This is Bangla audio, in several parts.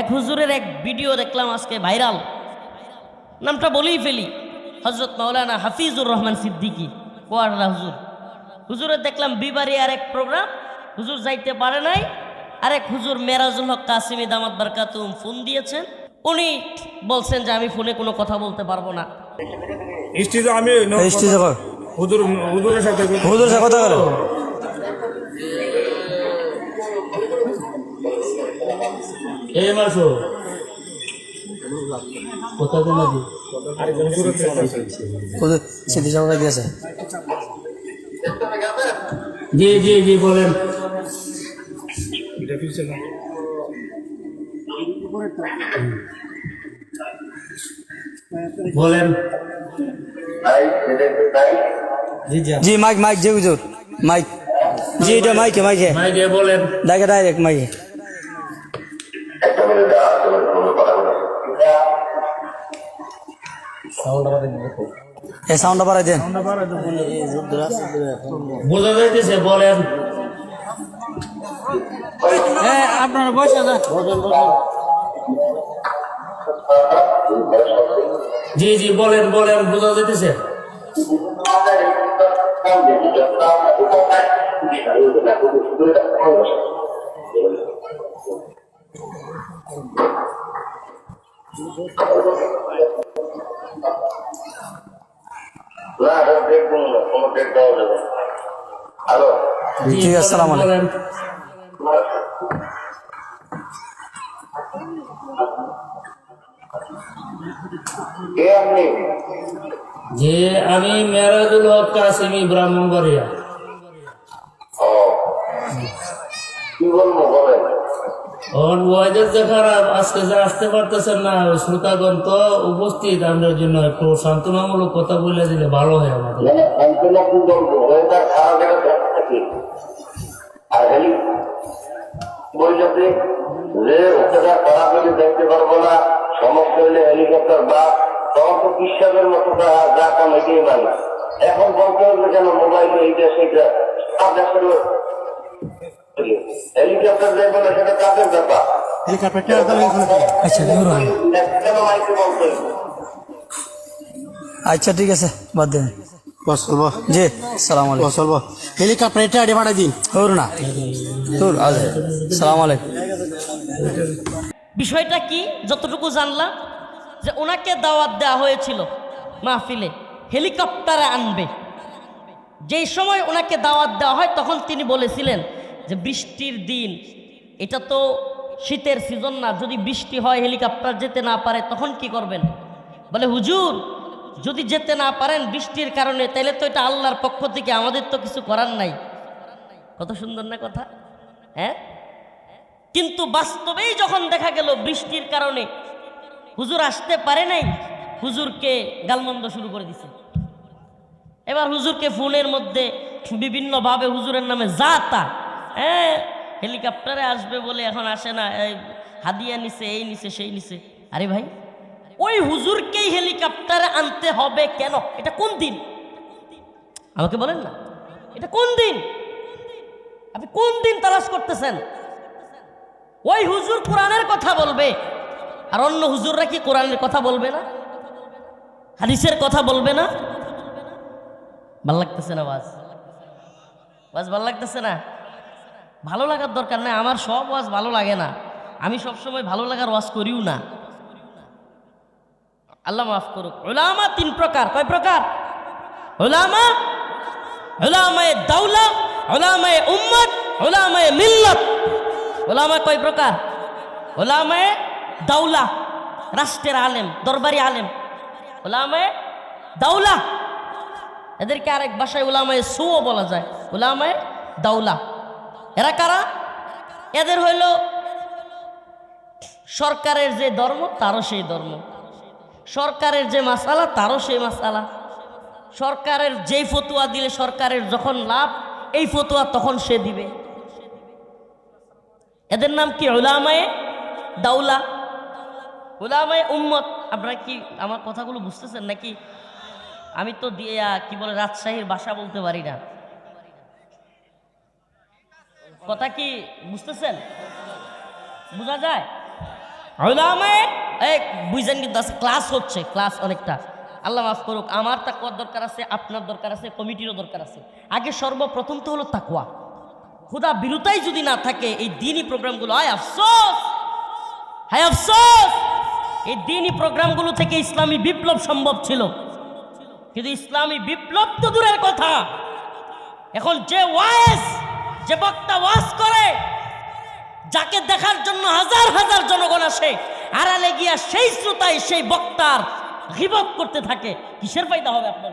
এক হুজুরের এক ভিডিও দেখলাম আজকে ভাইরাল। নামটা বলেই ফেলি। হজরত মাওলানা হাফিজুর রহমান সিদ্দিকী কোয়ারলা হুজুর। হুজুরের দেখলাম বিবারে আর এক প্রোগ্রাম হুজুর যাইতে পারে নাই। আরেক হুজুর মেরাজুল হক কাসিমি দামাত বারকাতুম ফোন দিয়েছেন। উনি বলছেন যে আমি ফোনে কোনো কথা বলতে পারব না। আমি হুজুর হুজুরের সাথে হুজুর সাথে কথা বলো। এই মাসো কোথায় কোন নদী দিয়েছে জি জি জি বলেন। বলেন। জি মাইক মাইক জি হুজুর। মাইক। জি এটা মাইকে মাইকে। মাইকে বলেন। ডাকে ডাইরেক্ট মাইকে। বাড়াই দেন। বোঝা যাইতেছে বলেন। আপনার বসে না জি জি বলেন বলেন বোঝা যাইতেছে। না এটা দেখব না কোনো ডেট দেওয়া যাবে না। হ্যালো জি, ঠিক আছে, বলেন, আসসালামু আলাইকুম। বলেন। কে আপনি যে আমি মেরাজুল হক কাসিমি ব্রাহ্মণবাড়িয়া ও কি বলব বলেন ওর ওয়েদার যে আজকে যে আসতে পারতেছেন না শ্রোতাগণ তো উপস্থিত আমাদের জন্য একটু সান্ত্বনামূলক কথা বলে দিলে ভালো হয় আমাদের। মানে এখন বলতে হবে কেন মোবাইলে এইটা কাজ আসলে হেলিকপ্টার দেখব না সেটা কাজের ব্যাপার। আচ্ছা দূর হয়। আচ্ছা ঠিক আছে বাদ দেন। জি সালাম আলাইকুম। হেলিকপ্টার এটা আড়ে ভাড়া দিন। তোর না। তোর আজ। সালাম আলাইকুম। বিষয়টা কি? যতটুকু জানলাম যে ওনাকে দাওয়াত দেওয়া হয়েছিল মাহফিলে হেলিকপ্টারে আনবে। যেই সময় ওনাকে দাওয়াত দেওয়া হয় তখন তিনি বলেছিলেন যে বৃষ্টির দিন, এটা তো শীতের সিজন না। যদি বৃষ্টি হয়, হেলিকপ্টার যেতে না পারে, তখন কি করবেন? বলে, হুজুর, যদি যেতে না পারেন বৃষ্টির কারণে, তাহলে তো এটা আল্লাহর পক্ষ থেকে, আমাদের তো কিছু করার নাই। কত সুন্দর না কথা? হ্যাঁ? কিন্তু বাস্তবেই যখন দেখা গেল বৃষ্টির কারণে, হুজুর আসতে পারে নাই, হুজুরকে গালমন্দ শুরু করে দিছে। এবার হুজুরকে ফোনের মধ্যে বিভিন্নভাবে হুজুরের নামে যা তা হ্যাঁ হেলিকপ্টারে আসবে বলে এখন আসে না, এই হাদিয়া নিছে, এই নিছে, সেই নিছে। আরে ভাই, ওই হুজুরকেই হেলিকপ্টারে আনতে হবে কেন? এটা কোন দিন? আমাকে বলেন না। এটা কোন দিন? আপনি কোন দিন তালাশ করতেছেন? ওই হুজুর কোরআনের কথা বলবে। আর অন্য হুজুররা কি কোরআনের কথা বলবে না? হাদিসের কথা বলবে না? ভালো লাগতেছে না ওয়াজ ওয়াজ ভালো লাগতেছে না? ভালো লাগার দরকার নেই, আমার সব ওয়াজ ভালো লাগে না। আমি সবসময় ভালো লাগার ওয়াজ করিও না। আল্লাহ মাফ করুক। ওলামা তিন প্রকার। কয় প্রকার? ওলামা ওলামায়ে দাউলা ওলামায়ে উম্মত ওলামায়ে মিল্লত। ওলামা কয় প্রকার? ওলামায়ে দাউলা রাষ্ট্রের আলেম, দরবারি আলেম। ওলামায়ে দাউলা এদেরকে আরেক ভাষায় ওলামায়ে সুও বলা যায়। ওলামায়ে দাউলা এরা কারা? এদের হইল সরকারের যে ধর্ম, তারও সেই ধর্ম। সরকারের যে মাসালা, তারও সেই মাসালা। সরকারের যেই ফতুয়া দিলে সরকারের যখন লাভ, এই ফতুয়া তখন সে দিবে। এদের নাম কি? ওলামায়ে দাউলা। ওলামায়ে উম্মত। আপনারা কি আমার কথাগুলো বুঝতেছেন নাকি? আমি তো দিয়ে, কি বলে, রাজশাহীর ভাষা বলতে পারি না। কথা কি বুঝতেছেন? বোঝা যায়? বুঝেন কিন্তু ক্লাস হচ্ছে ক্লাস অনেকটা। আল্লাহ মাফ করুক, আমার তাকুয়ার দরকার আছে, আপনার দরকার আছে, কমিটিরও দরকার আছে। আগে সর্বপ্রথম তো হলো তাকুয়া খুদা বিরুতাই যদি না থাকে, এই দিনই প্রোগ্রামগুলো আয় আফসোস! হায় আফসোস! এই দিনই প্রোগ্রামগুলো থেকে ইসলামী বিপ্লব সম্ভব ছিল। কিন্তু ইসলামী বিপ্লব তো দূরের কথা। এখন যে ওয়াইস যে বক্তা ওয়াজ করে, যাকে দেখার জন্য হাজার হাজার জনগণ আসে, আড়ালে গিয়া সেই শ্রোতায় সেই বক্তার গিবত করতে থাকে। কিসের ফায়দা হবে আপনার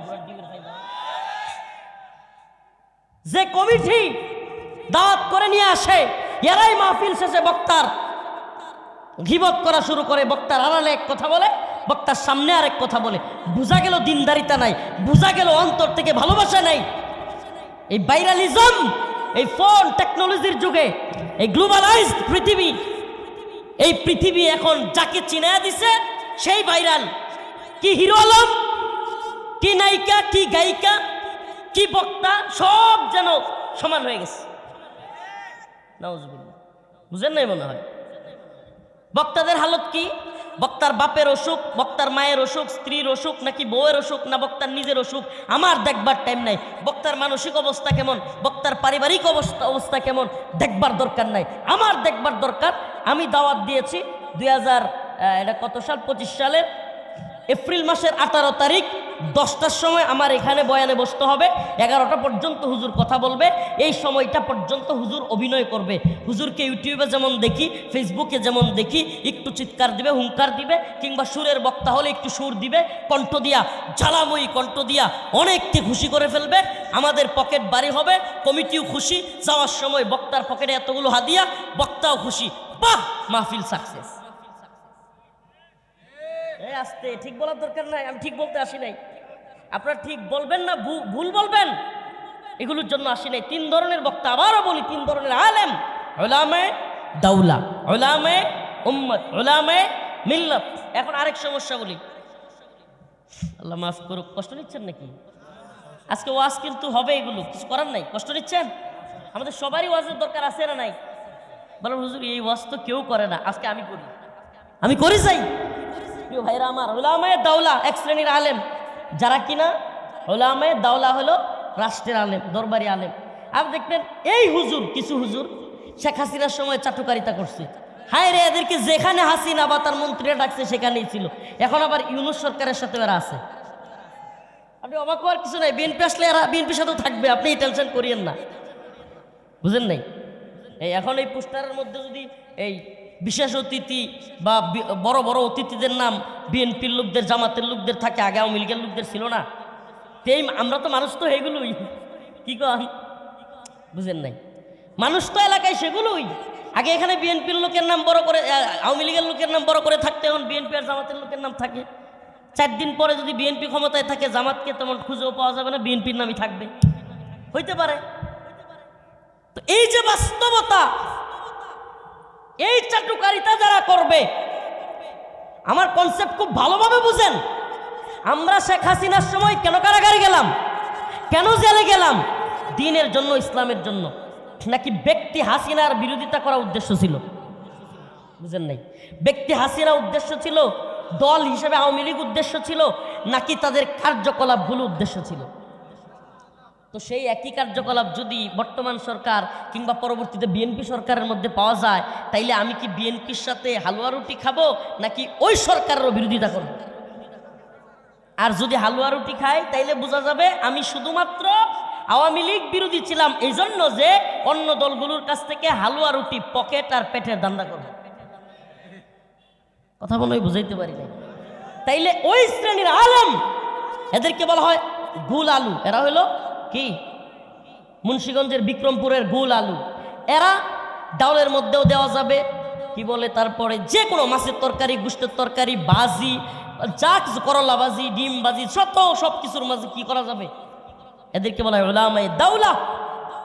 যে কমিটি দাওয়াত করে নিয়ে আসে, এরাই মাহফিল শেষে বক্তার ঘিবত করা শুরু করে। বক্তার আড়ালে এক কথা বলে, বক্তার সামনে আরেক কথা বলে। বোঝা গেল দিনদারিতা নাই, বোঝা গেল অন্তর থেকে ভালোবাসা নাই। এই ভাইরালিজম এই ফোন টেকনোলজির যুগে, এই গ্লোবালাইজড পৃথিবী, এই পৃথিবী এখন যাকে চিনা দিছে, সেই ভাইরাল কি হিরো আলম, কি নায়িকা, কি গায়িকা, কি বক্তা, সব যেন সমান হয়ে গেছে। বুঝেন নাই মনে হয়? বক্তাদের হালত কি? বক্তার বাপের অসুখ, বক্তার মায়ের অসুখ, স্ত্রীর অসুখ, নাকি বউয়ের অসুখ, না বক্তার নিজের অসুখ, আমার দেখবার টাইম নাই। বক্তার মানসিক অবস্থা কেমন? বক্তার পারিবারিক অবস্থা অবস্থা কেমন? দেখবার দরকার নাই। আমার দেখবার দরকার, আমি দাওয়াত দিয়েছি দুই হাজার এটা কত সাল? পঁচিশ সালের এপ্রিল মাসের আঠারো তারিখ। দশটার সময় আমার এখানে বয়ানে বসতে হবে, এগারোটা পর্যন্ত হুজুর কথা বলবে, এই সময়টা পর্যন্ত হুজুর অভিনয় করবে। হুজুরকে ইউটিউবে যেমন দেখি, ফেসবুকে যেমন দেখি, একটু চিৎকার দিবে, হুঙ্কার দিবে, কিংবা সুরের বক্তা হলে একটু সুর দিবে, কণ্ঠ দিয়া, জ্বালাময়ী কণ্ঠ দিয়া অনেককে খুশি করে ফেলবে, আমাদের পকেট বাড়ি হবে, কমিটিও খুশি, যাওয়ার সময় বক্তার পকেটে এতগুলো হাদিয়া, বক্তাও খুশি। বাহ! মাহফিল সাকসেস আসতে, ঠিক বলার দরকার নাই, আমি ঠিক বলতে আসি নাই। আপনারা ঠিক বলবেন না ভুল বলবেন? এগুলোর জন্য আসি নাই। তিন ধরনের বক্তা, আবারও বলি, তিন ধরনের আলেম। ওলামে দাউলা ওলামে উম্মত ওলামে মিল্লত। এখন আরেক সমস্যা বলি। আল্লাহ মাফ করুক, কষ্ট নিচ্ছেন নাকি? আজকে ওয়াজ কিন্তু হবে এগুলো, কিছু করার নাই? কষ্ট নিচ্ছেন? আমাদের সবারই ওয়াজের দরকার আছে না নাই? বলেন, হুজুর, এই ওয়াজ তো কেউ করে না, আজকে আমি করি। আমি করি চাই। ভাইরা আমার ওলামায় দাউলা এক শ্রেণির আলেম। যারা কিনা ওলামায় দাওলা হলো রাষ্ট্রের আলেম, দরবারি আলেম। আর দেখবেন এই হুজুর, কিছু হুজুর শেখ হাসিনার সময় চাটুকারিতা করছে। হায় রে, এদেরকে যেখানে হাসিনা বা তার মন্ত্রীরা ডাকছে, সেখানেই ছিল। এখন আবার ইউনুস সরকারের সাথে এরা আছে। আপনি অবাক হওয়ার কিছু নাই, বিএনপি আসলে এরা, বিএনপির সাথেও থাকবে, আপনি এই টেনশন করিয়েন না। বুঝেন নাই? এই এখন এই পোস্টারের মধ্যে যদি এই বিশেষ অতিথি বা বড় বড় অতিথিদের নাম বিএনপির লোকদের, জামাতের লোকদের থাকে, আগে আওয়ামী লীগের লোকদের ছিল না। তো এই আমরা তো মানুষ তো এগুলোই। কি কন? বুঝেন নাই। মানুষ তো এলাকায় সেগুলোই। আগে এখানে বিএনপির লোকের নাম বড় করে আওয়ামী লীগের লোকের নাম বড় করে থাকতে এখন বিএনপি আর জামাতের লোকের নাম থাকে। চার দিন পরে যদি বিএনপি ক্ষমতায় থাকে, জামাতকে তেমন খুঁজেও পাওয়া যাবে না, বিএনপির নামই থাকবে। হইতে পারে। তো এই যে বাস্তবতা এই চাটুকারিতা যারা করবে, আমার কনসেপ্ট খুব ভালোভাবে বুঝেন। আমরা শেখ হাসিনার সময় কেন কারাগারে গেলাম? কেন জেলে গেলাম? দিনের জন্য, ইসলামের জন্য। নাকি ব্যক্তি হাসিনার বিরোধিতা করা উদ্দেশ্য ছিল? বুঝেন নাই? ব্যক্তি হাসিনা উদ্দেশ্য ছিল, দল হিসেবে আওয়ামী লীগ উদ্দেশ্য ছিল, নাকি তাদের কার্যকলাপগুলো উদ্দেশ্য ছিল? তো সেই একই কার্যকলাপ যদি বর্তমান সরকার কিংবা পরবর্তীতে বিএনপি সরকারের মধ্যে পাওয়া যায়, তাইলে আমি কি বিএনপির সাথে হালুয়া রুটি খাব নাকি ওই সরকারেরও বিরোধিতা করব? আর যদি হালুয়া রুটি খাই, তাইলে বোঝা যাবে আমি শুধুমাত্র আওয়ামী লীগ বিরোধী ছিলাম এই জন্য যে অন্য দলগুলোর কাছ থেকে হালুয়া রুটি পকেট আর পেটের দান্দা করব। কথা হয় বুঝাইতে পারি নাই। তাইলে ওই শ্রেণির আলম, এদেরকে বলা হয় গুল আলু, এরা হলো কি? মুন্সীগঞ্জের বিক্রমপুরের গুল আলু। এরা ডাউলের মধ্যেও দেওয়া যাবে। কি বলে? তারপরে যে কোনো মাছের তরকারি গুষ্টের তরকারি, বাজি, যা কিছু করলা বাজি, ডিম বাজি সব সব কিছুর মাঝে কি করা যাবে? এদেরকে বলা হয় ওলামায়ে দাউলা।